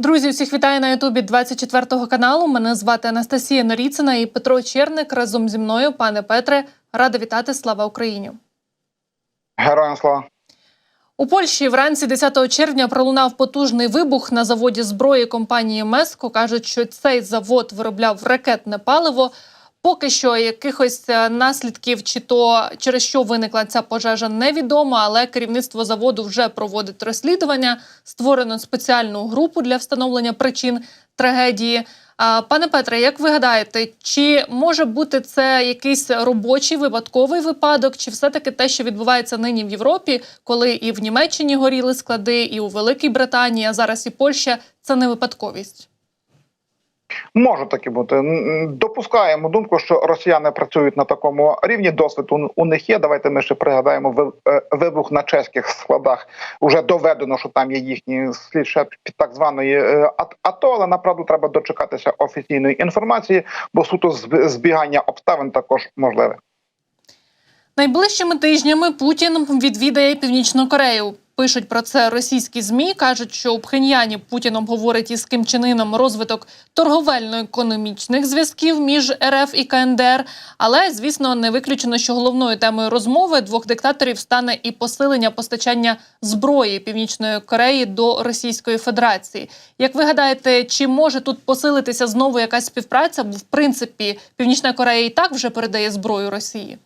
Друзі, всіх вітаю на Ютубі 24 каналу. Мене звати Анастасія Норіцина і Петро Черник разом зі мною. Пане Петре, рада вітати. Слава Україні! Героям слава. У Польщі вранці 10 червня пролунав потужний вибух на заводі зброї компанії Меско. кажуть, що цей завод виробляв ракетне паливо. Поки що якихось е, наслідків, чи то через що виникла ця пожежа, невідомо, але керівництво заводу вже проводить розслідування. Створено спеціальну групу для встановлення причин трагедії. Пане Петре, як ви гадаєте, чи може бути це якийсь робочий випадковий випадок, чи все-таки те, що відбувається нині в Європі, коли і в Німеччині горіли склади, і у Великій Британії, а зараз і Польща, це не випадковість? Може таки бути. Допускаємо думку, що росіяни працюють на такому рівні. Досвід у- них є. Давайте ми ще пригадаємо е, вибух на чеських складах. Уже доведено, що там є їхні слід ще під так званої е, АТО, але направду треба дочекатися офіційної інформації, бо суто зб- збігання обставин також можливе. Найближчими тижнями Путін відвідає Північну Корею. Пишуть про це російські змі. кажуть, що у Пхеньяні Путін обговорить із Ким Іном розвиток торговельно-економічних зв'язків між РФ і КНДР. Але звісно, не виключено, що головною темою розмови двох диктаторів стане і посилення постачання зброї Північної Кореї до Російської Федерації. Як ви гадаєте, чи може тут посилитися знову якась співпраця? Бо в принципі Північна Корея і так вже передає зброю Росії.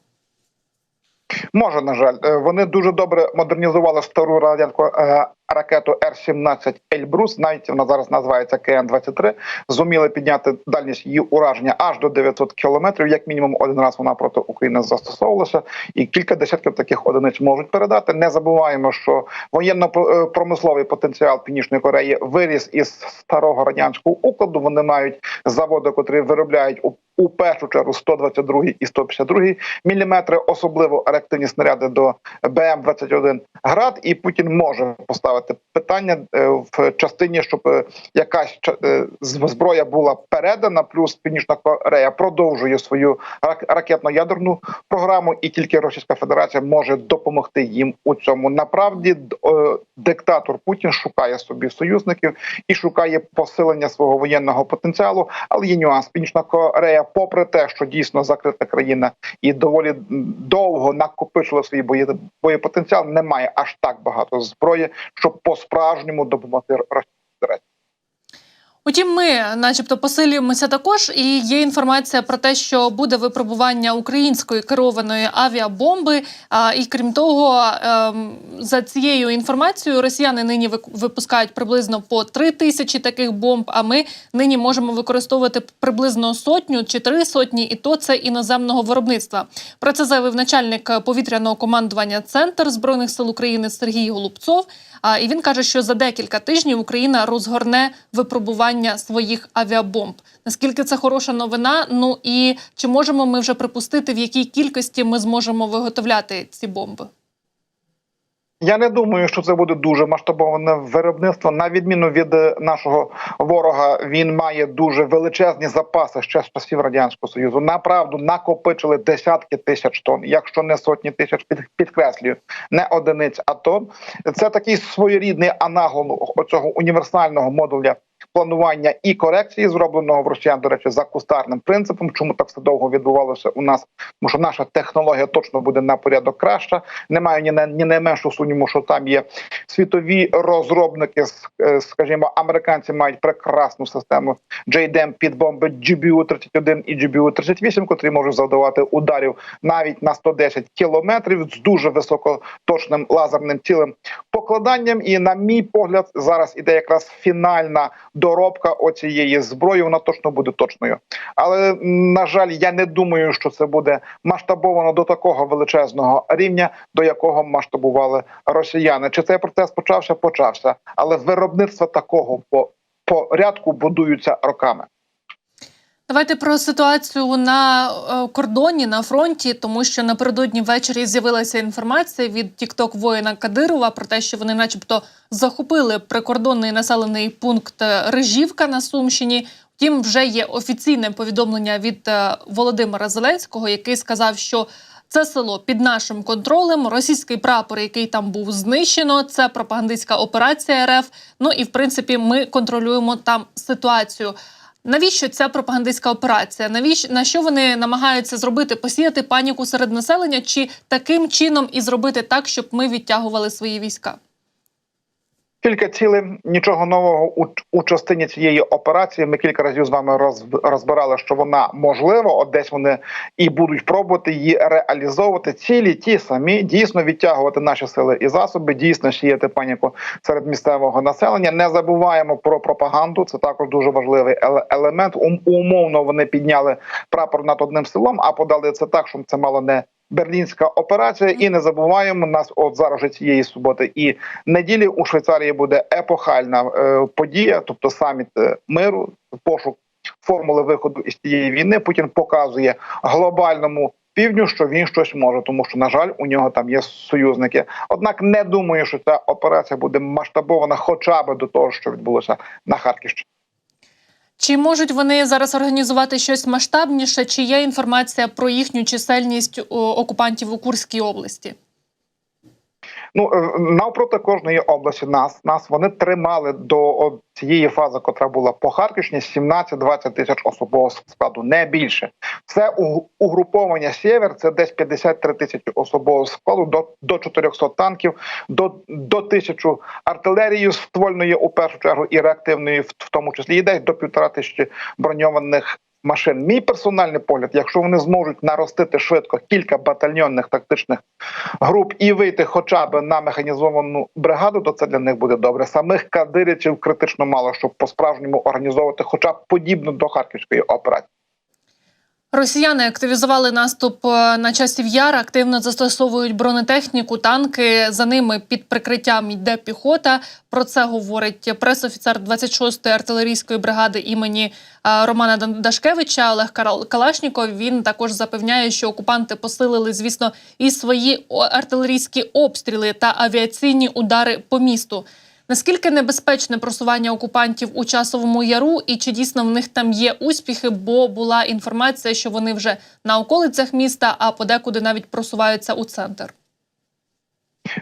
Може, на жаль, Е, вони дуже добре модернізували стару радянську е, ракету Р-17 Ельбрус. Навіть вона зараз називається КН-23. Зуміли підняти дальність її ураження аж до 900 кілометрів. Як мінімум, один раз вона проти України застосовувалася, і кілька десятків таких одиниць можуть передати. Не забуваємо, що воєнно-промисловий потенціал Північної Кореї виріс із старого радянського укладу. Вони мають заводи, котрі виробляють у у першу чергу 122 і 152 міліметри, особливо реактивні снаряди до БМ-21 град. І Путін може поставити питання е, в частині, щоб е, якась е, зброя була передана. Плюс Північна Корея продовжує свою рак- ракетно-ядерну програму, і тільки Російська Федерація може допомогти їм у цьому. Направді диктатор Путін шукає собі союзників і шукає посилення свого воєнного потенціалу. Але є нюанс. Північна Корея, попри те, що дійсно закрита країна і доволі довго накопичила свій боєпотенціал, не має аж так багато зброї, щоб по справжньому допомогти Федерації. Утім, ми, начебто, посилюємося також, і є інформація про те, що буде випробування української керованої авіабомби. А, і крім того, ем, за цією інформацією, росіяни нині випускають приблизно по три тисячі таких бомб. А ми нині можемо використовувати приблизно сотню чи три сотні, і то це іноземного виробництва. Про це заявив начальник повітряного командування Центр збройних сил України Сергій Голубцов. А, І він каже, що за декілька тижнів Україна розгорне випробування своїх авіабомб. Наскільки це хороша новина? Ну і чи можемо ми вже припустити, в якій кількості ми зможемо виготовляти ці бомби? Я не думаю, що це буде дуже масштабоване виробництво. На відміну від е, нашого ворога, він має дуже величезні запаси ще з часів радянського союзу. Направду накопичили десятки тисяч тонн, якщо не сотні тисяч, під, підкреслюю, не одиниць. А тонн. це такий своєрідний аналог оцього універсального модуля. Планування і корекції зробленого в росіян, до речі, за кустарним принципом. Чому так все довго відбувалося у нас? Тому що наша технологія точно буде на порядок краща. Немає ні на ні найменшу сумніву, що там є світові розробники. е, Скажімо, американці мають прекрасну систему JDM під бомби GBU-31 і GBU-38, котрі можуть завдавати ударів навіть на 110 кілометрів з дуже високоточним лазерним цілим покладанням. І на мій погляд, зараз іде якраз фінальна доробка оцієї зброї. Вона точно буде точною. Але на жаль, я не думаю, що це буде масштабовано до такого величезного рівня, до якого масштабували росіяни. Чи цей процес почався? Почався, але виробництво такого по порядку будуються роками. Давайте про ситуацію на е, кордоні на фронті, тому що напередодні ввечері з'явилася інформація від тікток воїна Кадирова про те, що вони, начебто, захопили прикордонний населений пункт е, Рижівка на Сумщині. Втім, вже є офіційне повідомлення від е, Володимира Зеленського, який сказав, що Це село під нашим контролем. Російський прапор, який там був знищено, це пропагандистська операція РФ. Ну і в принципі, ми контролюємо там ситуацію. Навіщо ця пропагандистська операція? Навіщо на що вони намагаються зробити? Посіяти паніку серед населення, чи таким чином і зробити так, щоб ми відтягували свої війська? Кілька цілей, нічого нового у, у частині цієї операції. Ми кілька разів з вами роз, розбирали, що вона можлива. От десь вони і будуть пробувати її реалізовувати. Цілі ті самі дійсно відтягувати наші сили і засоби, дійсно сіяти паніку серед місцевого населення. Не забуваємо про пропаганду. Це також дуже важливий елемент. Ум, умовно вони підняли прапор над одним селом, а подали це так, щоб це мало не. Берлінська операція, і не забуваємо нас. От зараз же цієї суботи і неділі у Швейцарії буде епохальна е, подія, тобто саміт е, миру, пошук формули виходу із цієї війни. Путін показує глобальному півдню, що він щось може, тому що на жаль, у нього там є союзники. Однак не думаю, що ця операція буде масштабована, хоча б до того, що відбулося на Харківщині. Чи можуть вони зараз організувати щось масштабніше? Чи є інформація про їхню чисельність окупантів у Курській області? Ну е, навпроти кожної області нас нас вони тримали до цієї фази, котра була по Харківщині, 17-20 тисяч особового складу, не більше. Це угруповання Сєвер, це десь 53 тисячі особового складу, до, до 400 танків, до, до тисячу артилерії ствольної у першу чергу і реактивної, в тому числі і десь до півтора тисячі броньованих машин. Мій персональний погляд, якщо вони зможуть наростити швидко кілька батальйонних тактичних груп і вийти хоча б на механізовану бригаду, то це для них буде добре. Самих кадирячів критично мало, щоб по справжньому організовувати, хоча б подібно до харківської операції. Росіяни активізували наступ е, на часів яр, активно застосовують бронетехніку, танки. За ними під прикриттям йде піхота. Про це говорить пресофіцер 26-ї артилерійської бригади імені е, Романа Дашкевича Олег Калашніков. Він також запевняє, що окупанти посилили, звісно, і свої артилерійські обстріли та авіаційні удари по місту. Наскільки небезпечне просування окупантів у часовому яру, і чи дійсно в них там є успіхи? Бо була інформація, що вони вже на околицях міста, а подекуди навіть просуваються у центр.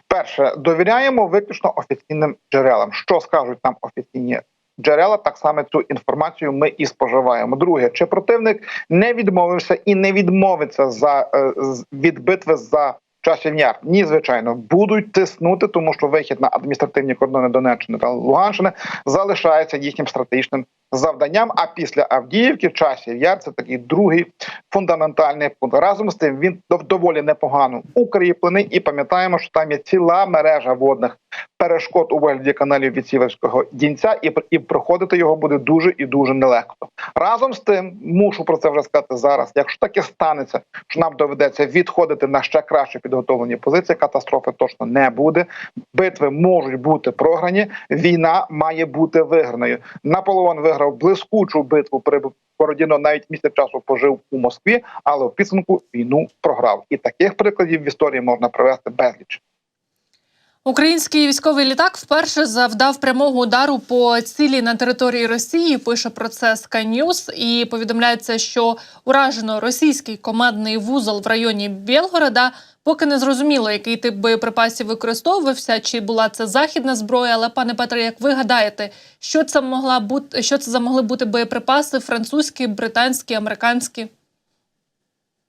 Перше, довіряємо виключно офіційним джерелам. Що скажуть нам офіційні джерела? Так само цю інформацію ми і споживаємо. Друге, чи противник не відмовився і не відмовиться за е, від битви за часів яр? Ні, звичайно, будуть тиснути, тому що вихід на адміністративні кордони Донеччини та Луганщини залишається їхнім стратегічним завданням. А після Авдіївки часів яр це такий другий фундаментальний пункт. Разом з тим він дов- доволі непогано укріплений, і пам'ятаємо, що там є ціла мережа водних перешкод у вигляді каналів від дінця, і, і проходити його буде дуже і дуже нелегко. Разом з тим, мушу про це вже сказати зараз. Якщо таке станеться, що нам доведеться відходити на ще краще підготовлені позиції, катастрофи точно не буде. Битви можуть бути програні. Війна має бути виграною. Наполеон виграв блискучу битву при Бородіно навіть місяць часу пожив у Москві, але в підсумку війну програв. І таких прикладів в історії можна привести безліч. Український військовий літак вперше завдав прямого удару по цілі на території Росії. Пише про це Sky News і повідомляється, що уражено російський командний вузол в районі Білгорода. Поки не зрозуміло, який тип боєприпасів використовувався, чи була це західна зброя. Але пане Петре, як ви гадаєте, що це могла бути, що це за могли бути боєприпаси? Французькі, британські, американські?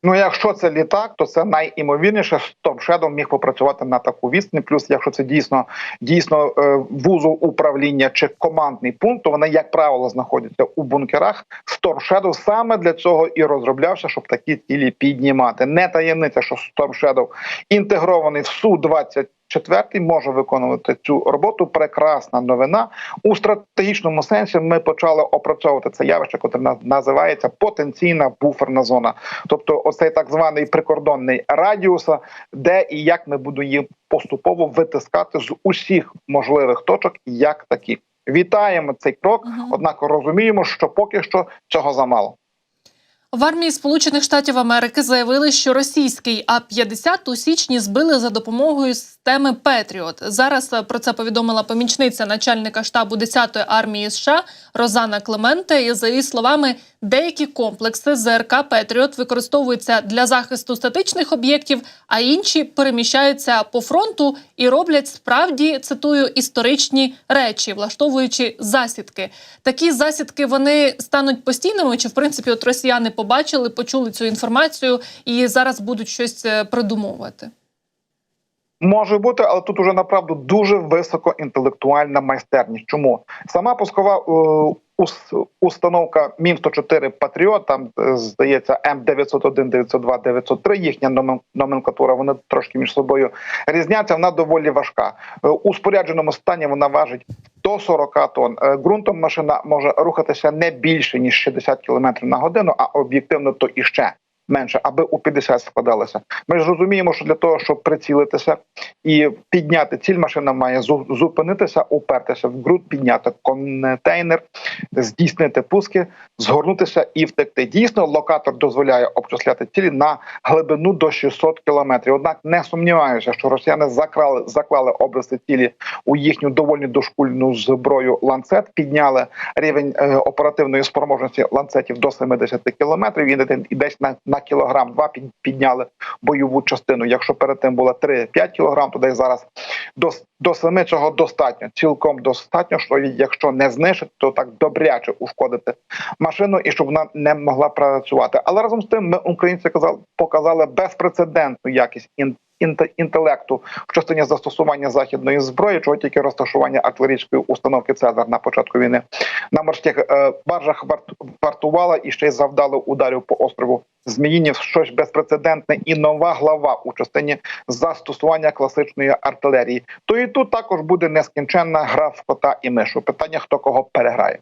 Ну, якщо це літак, то це найімовірніше Storm Shadow міг попрацювати на таку відстані. Плюс, якщо це дійсно дійсно е, вузол управління чи командний пункт, то вони, як правило, знаходяться у бункерах. Storm Shadow саме для цього і розроблявся, щоб такі цілі піднімати. Не таємниця, що Storm Shadow інтегрований в су 24 Четвертий може виконувати цю роботу. Прекрасна новина у стратегічному сенсі. Ми почали опрацьовувати це явище, яке називається потенційна буферна зона, тобто оцей так званий прикордонний радіуса, де і як ми будемо її поступово витискати з усіх можливих точок, як такі. Вітаємо цей крок, Мгм. однак розуміємо, що поки що цього замало. В армії Сполучених Штатів Америки заявили, що російський А-50 у січні збили за допомогою системи Петріот. Зараз про це повідомила помічниця начальника штабу 10-ї армії США Розана Клементе. І за її словами, деякі комплекси ЗРК Петріот використовуються для захисту статичних об'єктів, а інші переміщаються по фронту і роблять справді цитую історичні речі, влаштовуючи засідки. Такі засідки вони стануть постійними. Чи в принципі от росіяни побачили, почули цю інформацію і зараз будуть щось е, придумовувати? Може бути, але тут уже направду дуже високоінтелектуальна майстерність. Чому сама пускова е, установка Мін 104 Патріот, там е, здається М 901, 902, 903, їхня номен- номенклатура, вони трошки між собою різняться. Вона доволі важка. Е, У спорядженому стані вона важить до 40 тонн. Грунтом Ґрунтом машина може рухатися не більше ніж 60 км на годину, а об'єктивно то іще менше, аби у 50 складалося. Ми ж розуміємо, що для того, щоб прицілитися і підняти ціль, машина має зу- зупинитися, упертися в ґрунт, підняти контейнер, здійснити пуски, згорнутися і втекти. Дійсно, локатор дозволяє обчисляти цілі на глибину до 600 кілометрів. Однак не сумніваюся, що росіяни закрали заклали обриси цілі у їхню доволі дошкульну зброю ланцет, підняли рівень е, оперативної спроможності ланцетів до 70 кілометрів. І десь на, на кілограм два під- підняли бойову частину. Якщо перед тим було 3-5 кілограм, то десь зараз до, до 7 цього достатньо. Цілком достатньо, що якщо не знищити, то так добряче ушкодити машину і щоб вона не могла працювати. Але разом з тим, ми українці казали, показали безпрецедентну якість ін- інте- інтелекту в частині застосування західної зброї, чого тільки розташування артилерійської установки Цезар на початку війни на морських е, баржах варт- вартувала і ще й завдало ударів по острову Зміїнів. Щось безпрецедентне і нова глава у частині застосування класичної артилерії. То і тут також буде нескінченна гра в кота і мишу. Питання хто кого переграє.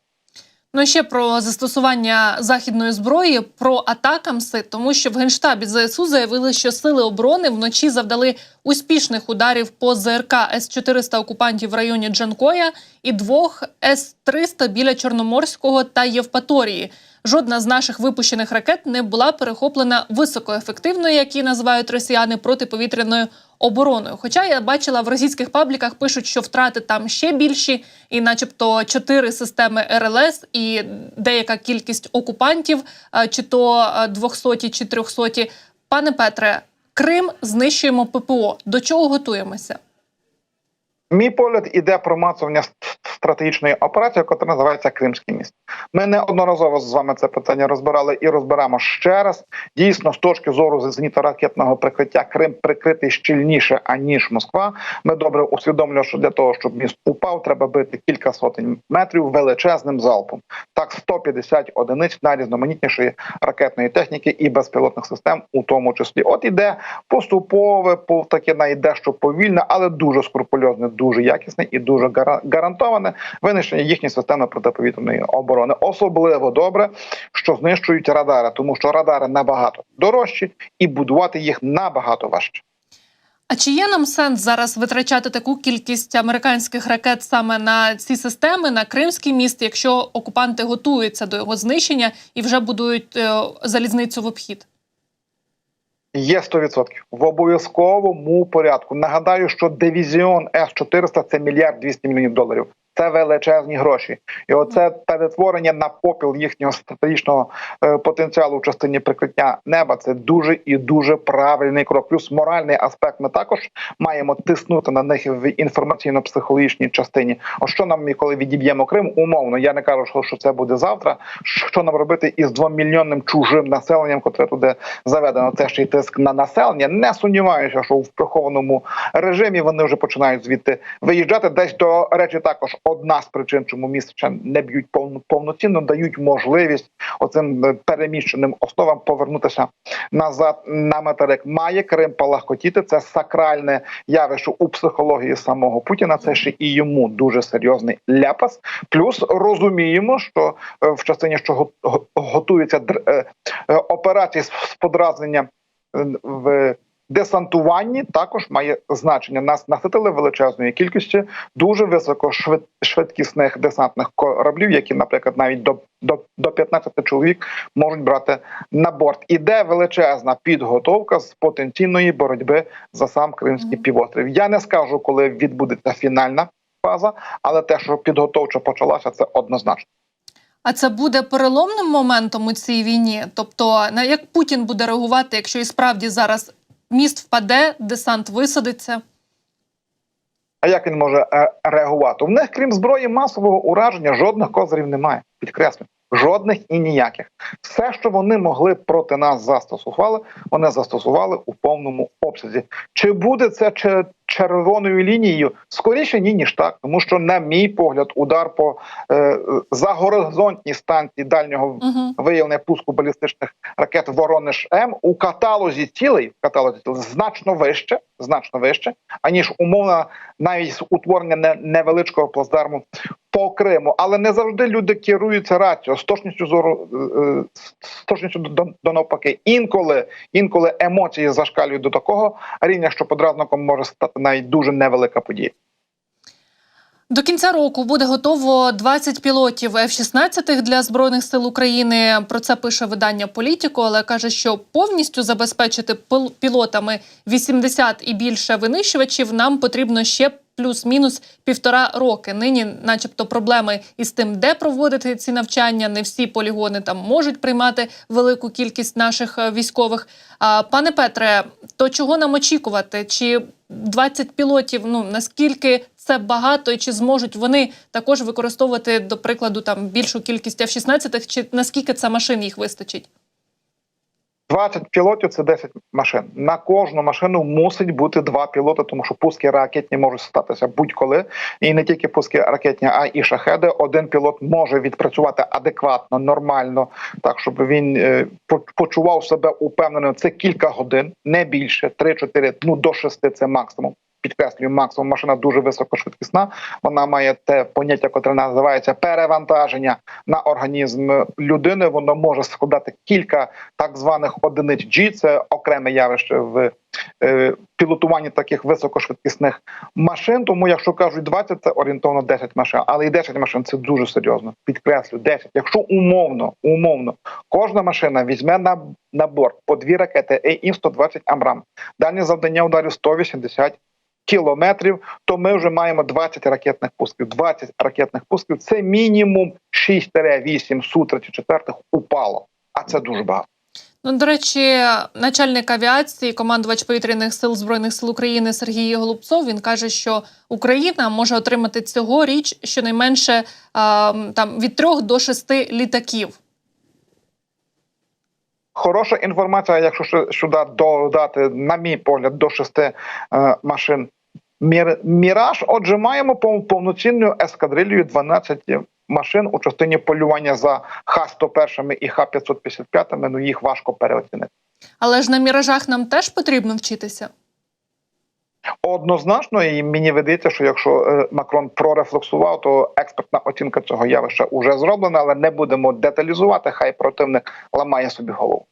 Ну ще про застосування західної зброї, про атакамси, тому що в генштабі ЗСУ заявили, що сили оборони вночі завдали успішних ударів по ЗРК С-400 окупантів в районі Джанкоя і двох С-300 біля Чорноморського та Євпаторії. Жодна з наших випущених ракет не була перехоплена високоефективною, як її називають росіяни, протиповітряною обороною. Хоча я бачила в російських пабліках пишуть, що втрати там ще більші, і, начебто, чотири системи РЛС і деяка кількість окупантів, е, чи то е, 200, чи 300. Пане Петре, Крим знищуємо ППО. До чого готуємося? Мій погляд іде про мацування стратегічної операції, яка називається Кримський міст. Ми неодноразово з вами це питання розбирали і розберемо ще раз. Дійсно, з точки зору зенітно-ракетного прикриття Крим прикритий щільніше аніж Москва. Ми добре усвідомлюємо, що для того, щоб міст упав, треба бити кілька сотень метрів величезним залпом. Так, 150 одиниць найрізноманітнішої ракетної техніки і безпілотних систем, у тому числі. От іде поступове, по таке найде, що повільне, але дуже скрупульозне, дуже якісне і дуже гара- гарантоване винищення їхньої системи протиповітряної оборони. Особливо добре, що знищують радари, тому що радари набагато дорожчі, і будувати їх набагато важче. А чи є нам сенс зараз витрачати таку кількість американських ракет саме на ці системи, на Кримський міст, якщо окупанти готуються до його знищення і вже будують е, залізницю в обхід? Є 100%. в обов'язковому порядку. Нагадаю, що дивізіон С-400 – це мільярд 200 мільйонів доларів. Це величезні гроші, і оце перетворення на попіл їхнього стратегічного е, потенціалу в частині прикриття неба. Це дуже і дуже правильний крок. Плюс моральний аспект. Ми також маємо тиснути на них в інформаційно-психологічній частині. О що нам, коли відіб'ємо Крим, умовно. Я не кажу, що, що це буде завтра. Що нам робити із двомільйонним чужим населенням, котре туди заведено? Це ще й тиск на населення. Не сумніваюся, що в прихованому режимі вони вже починають звідти виїжджати. Десь до речі, також одна з причин, чому міст ще не б'ють повно- повноцінно, дають можливість оцим е, переміщеним основам повернутися назад на материк. Має Крим палахкотіти. Це сакральне явище у психології самого Путіна. Це ще і йому дуже серйозний ляпас. Плюс розуміємо, що е, в частині, що го- го- готуються др- е, операції з подразнення в десантуванні також має значення. Нас наситили величезною кількістю дуже високошвидкісних десантних кораблів, які, наприклад, навіть до, до, до 15 чоловік можуть брати на борт. Іде величезна підготовка з потенційної боротьби за сам Кримський півострів. Я не скажу, коли відбудеться фінальна фаза, але те, що підготовча почалася, це однозначно. А це буде переломним моментом у цій війні? Тобто, на як Путін буде реагувати, якщо і справді зараз міст впаде, десант висадиться? А як він може е, реагувати? У них, крім зброї масового ураження, жодних козирів немає. Підкреслю, жодних і ніяких. Все, що вони могли проти нас застосували, вони застосували у повному обсязі. Чи буде це че- червоною лінією? Скоріше ні, ніж так, тому що, на мій погляд, удар по е, загоризонтній станції дальнього Угу. виявлення пуску балістичних ракет Воронеж М у каталозі цілей в каталозі цілей значно вище, значно вище, аніж умовно навіть утворення не- невеличкого плацдарму по Криму. Але не завжди люди керуються раціо з точністю зору е, е, з точністю до, до навпаки. Інколи інколи емоції зашкалюють до такого рівня, що подразником може стати навіть дуже невелика подія. До кінця року буде готово 20 пілотів F-16 для збройних сил України. Про це пише видання Політіко, але каже, що повністю забезпечити пілотами 80 і більше винищувачів нам потрібно ще плюс-мінус півтора роки. Нині, начебто, проблеми із тим, де проводити ці навчання. Не всі полігони там можуть приймати велику кількість наших е, військових. А, пане Петре, то чого нам очікувати? Чи 20 пілотів? Ну наскільки це багато, і чи зможуть вони також використовувати, до прикладу, там більшу кількість F-16, чи наскільки це машин їх вистачить? 20 пілотів це 10 машин. На кожну машину мусить бути два пілоти, тому що пуски ракетні можуть статися будь-коли. І не тільки пуски ракетні, а і шахеди. Один пілот може відпрацювати адекватно, нормально, так щоб він е, почував себе упевненим. Це кілька годин, не більше, 3-4, ну до 6 це максимум. Підкреслюю, максимум машина дуже високошвидкісна. Вона має те поняття, яке називається перевантаження на організм людини. Воно може складати кілька так званих одиниць G, це окреме явище в е, пілотуванні таких високошвидкісних машин. Тому, якщо кажуть 20, це орієнтовно 10 машин, але і 10 машин це дуже серйозно. Підкреслю 10. Якщо умовно, умовно, кожна машина візьме на, на борт по дві ракети АІМ-120 Амрам, дальні завдання ударів 180 кілометрів, то ми вже маємо 20 ракетних пусків. 20 ракетних пусків це мінімум 6-8 Су-34 упало. А це дуже багато. Ну, до речі, начальник авіації, командувач повітряних сил збройних сил України Сергій Голубцов. Він каже, що Україна може отримати цьогоріч щонайменше а, там від трьох до шести літаків. Хороша інформація, якщо сюди додати, на мій погляд, до шести е, машин. Мір, Міраж, отже, маємо пов- повноцінну ескадрилью 12 машин у частині полювання за Х-101 і Х-555, ну їх важко переоцінити. Але ж на міражах нам теж потрібно вчитися. Однозначно, і мені видається, що якщо е, Макрон прорефлексував, то експертна оцінка цього явища вже зроблена, але не будемо деталізувати. Хай противник ламає собі голову.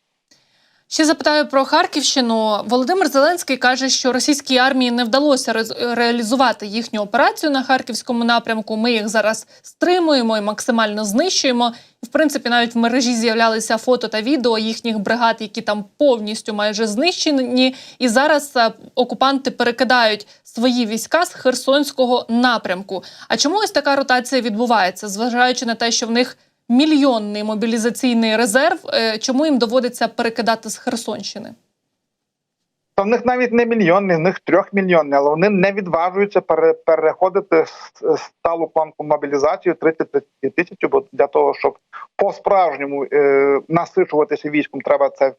Ще запитаю про Харківщину. Володимир Зеленський каже, що російській армії не вдалося реалізувати їхню операцію на харківському напрямку. Ми їх зараз стримуємо і максимально знищуємо. В принципі, навіть в мережі з'являлися фото та відео їхніх бригад, які там повністю майже знищені. І зараз е, окупанти перекидають свої війська з Херсонського напрямку. А чому ось така ротація відбувається, зважаючи на те, що в них мільйонний мобілізаційний резерв. Е, Чому їм доводиться перекидати з Херсонщини? Та в них навіть не мільйонні, в них трьохмільйонні, але вони не відважуються пере, переходити сталу планку мобілізацію 30 тисяч, бо для того, щоб по-справжньому е, насичуватися військом, треба це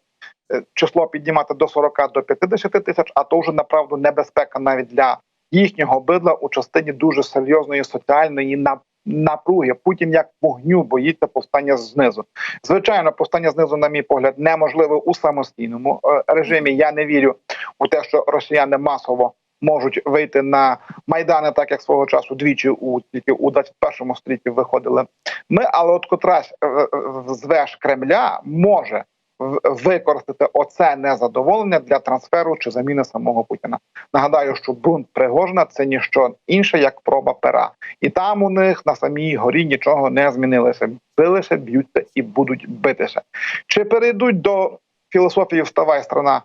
е, число піднімати до 40 до 50 тисяч, а то вже направду небезпека навіть для їхнього бидла у частині дуже серйозної соціальної на- напруги. Путін як вогню боїться повстання знизу. Звичайно, повстання знизу, на мій погляд, неможливе у самостійному е, режимі. Я не вірю у те, що росіяни масово можуть вийти на майдани, так як свого часу двічі у тільки у 21 столітті виходили. Ми, але от котрась е, е, з веж Кремля може використати оце незадоволення для трансферу чи заміни самого Путіна. Нагадаю, що бунт Пригожина це ніщо інше як проба пера, і там у них на самій горі нічого не змінилося. Билися, б'ються і будуть битися. Чи перейдуть до філософії Вставай страна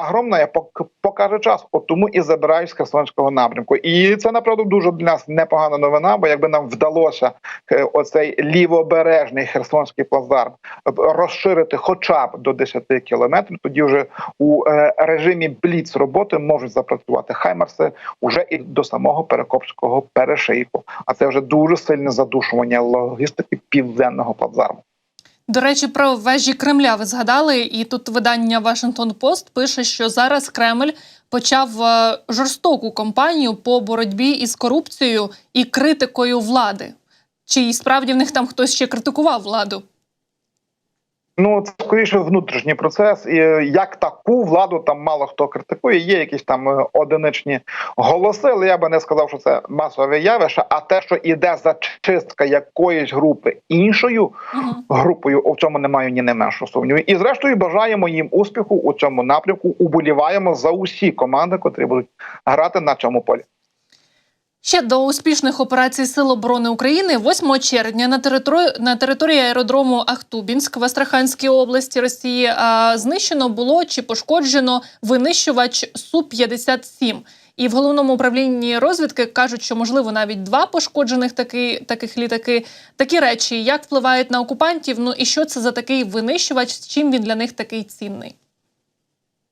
огромна, пок- покаже час. От тому і забирають з Херсонського напрямку. І це направду дуже для нас непогана новина. Бо якби нам вдалося е, оцей лівобережний херсонський плацдарм е, розширити хоча б до 10 кілометрів, тоді вже у е, режимі бліц роботи можуть запрацювати хаймерси уже і до самого перекопського перешийку. А це вже дуже сильне задушування логістики південного плацдарму. До речі, про вежі Кремля ви згадали, і тут видання Вашингтон Пост пише, що зараз Кремль почав е, жорстоку кампанію по боротьбі із корупцією і критикою влади. Чи справді в них там хтось ще критикував владу? Ну це скоріше внутрішній процес, і е, як таку владу там мало хто критикує. Є якісь там е, одиничні голоси, але я би не сказав, що це масове явище. А те, що іде зачистка якоїсь групи іншою групою, у цьому немає ні не меншого сумніву. І зрештою бажаємо їм успіху у цьому напрямку. Уболіваємо за усі команди, котрі будуть грати на цьому полі. Ще до успішних операцій Сил оборони України 8 червня на території на території аеродрому Ахтубінськ в Астраханській області Росії а, знищено було чи пошкоджено винищувач су 57 І в головному управлінні розвідки кажуть, що можливо навіть два пошкоджених таки, таких літаки. Такі речі як впливають на окупантів? Ну і що це за такий винищувач? Чим він для них такий цінний?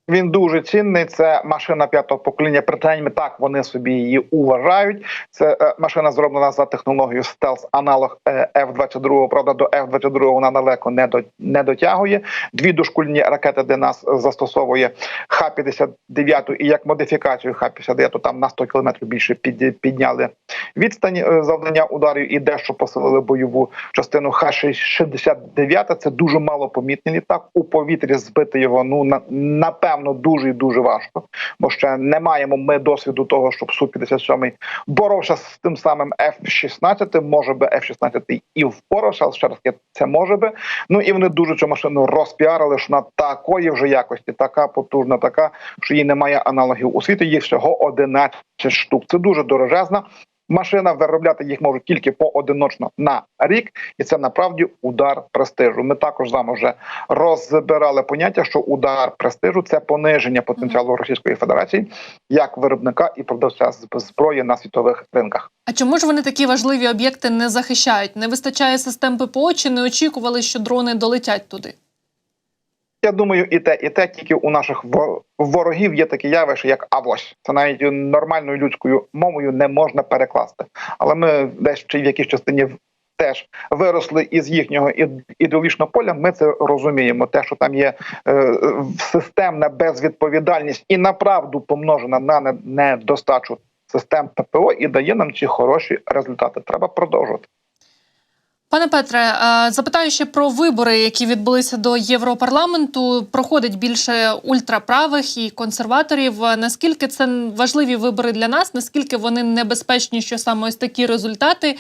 Він дуже цінний. Це машина п'ятого покоління. Принаймні так вони собі її уважають. Це е, машина зроблена за технологією стелс аналог е, F-22. Правда, до F-22 вона далеко не до не дотягує. Дві дошкульні ракети, де нас застосовує Х-59 і як модифікацію Х-59 там на 100 кілометрів більше під, підняли відстань е, завдання ударів і дещо посилили бойову частину Х-69. Це дуже мало помітний літак. У повітрі збити його ну на напевно дуже і дуже важко, бо ще не маємо ми досвіду того, щоб су 57 боровся з тим самим F-16, Може би F-16 і впорався, але ще раз це може би. Ну і вони дуже цю машину розпіарили, що вона такої вже якості, така потужна, така що їй немає аналогів у світі. Їх всього 11 штук. Це дуже дорожезна. Машина виробляти їх можуть тільки поодиночно на рік, і це направді удар престижу. Ми також з вами вже розбирали поняття, що удар престижу це пониження потенціалу Російської Федерації як виробника і продавця зброї на світових ринках. А чому ж вони такі важливі об'єкти не захищають? Не вистачає систем ППО, чи не очікували, що дрони долетять туди? Я думаю, і те, і те, тільки у наших ворогів є такі явища, як авось. Це навіть нормальною людською мовою не можна перекласти. Але ми десь чи в якійсь частині теж виросли із їхнього ід- ідеологічного поля. Ми це розуміємо. Те, що там є е, системна безвідповідальність і направду помножена на не- недостачу систем ППО, і дає нам ці хороші результати. Треба продовжувати. Пане Петре, е, запитаю ще про вибори, які відбулися до Європарламенту. Проходить більше ультраправих і консерваторів. Наскільки це важливі вибори для нас? Наскільки вони небезпечні, що саме ось такі результати?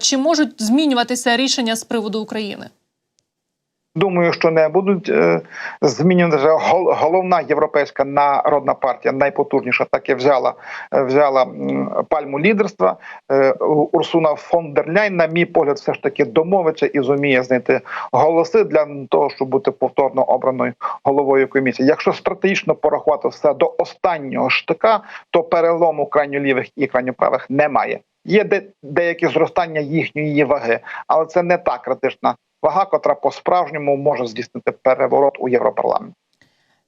Чи можуть змінюватися рішення з приводу України? Думаю, що не будуть е. Гол- Головна європейська народна партія, найпотужніша, так і взяла е, взяла пальму лідерства. Е, Урсуна фон дер Ляйн, на мій погляд, все ж таки домовиться і зуміє знайти голоси для того, щоб бути повторно обраною головою комісії. Якщо стратегічно порахувати все до останнього штика, то перелому крайньолівих і крайньоправих немає. Є де деякі зростання їхньої ваги, але це не та критична вага, котра по-справжньому може здійснити переворот у Європарламенті.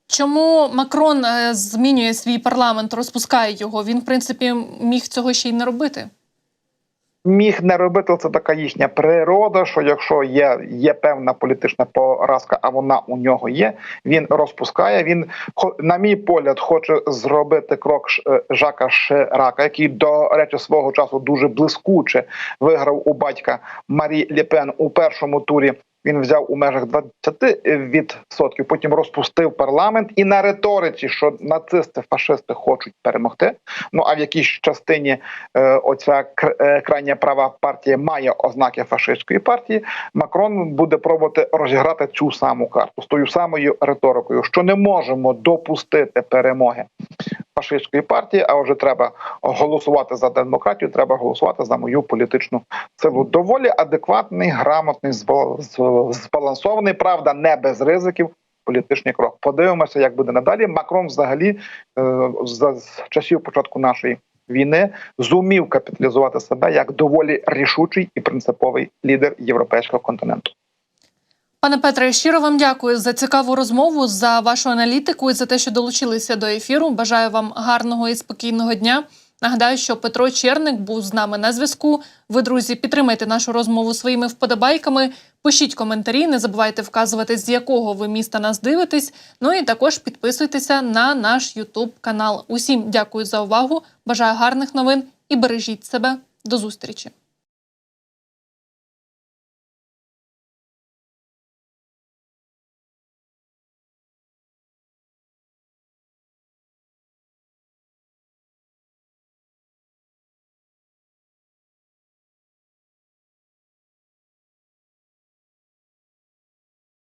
Чому Макрон е, змінює свій парламент, розпускає його? Він, в принципі, міг цього ще й не робити. Міг не робити це така їхня природа. Що якщо є, є певна політична поразка, а вона у нього є, він розпускає. Він на мій погляд хоче зробити крок е, Жака Ширака, який до речі свого часу дуже блискуче виграв у батька Марі Лєпен у першому турі. Він взяв у межах 20%, потім розпустив парламент і на риториці, що нацисти, фашисти хочуть перемогти. Ну а в якійсь частині е, оця е, крайня права партія має ознаки фашистської партії. Макрон буде пробувати розіграти цю саму карту з тою самою риторикою, що не можемо допустити перемоги фашистської партії. А вже треба голосувати за демократію. Треба голосувати за мою політичну силу. Доволі адекватний, грамотний, збал- збалансований. Правда, не без ризиків. політичний крок. Подивимося, як буде надалі. Макрон, взагалі, е, за часів початку нашої війни, зумів капіталізувати себе як доволі рішучий і принциповий лідер європейського континенту. Пане Петре, щиро вам дякую за цікаву розмову, за вашу аналітику і за те, що долучилися до ефіру. Бажаю вам гарного і спокійного дня. Нагадаю, що Петро Черник був з нами на зв'язку. Ви, друзі, підтримайте нашу розмову своїми вподобайками. Пишіть коментарі, не забувайте вказувати, з якого ви міста нас дивитесь. Ну і також підписуйтеся на наш Ютуб канал. Усім дякую за увагу. Бажаю гарних новин і бережіть себе. До зустрічі.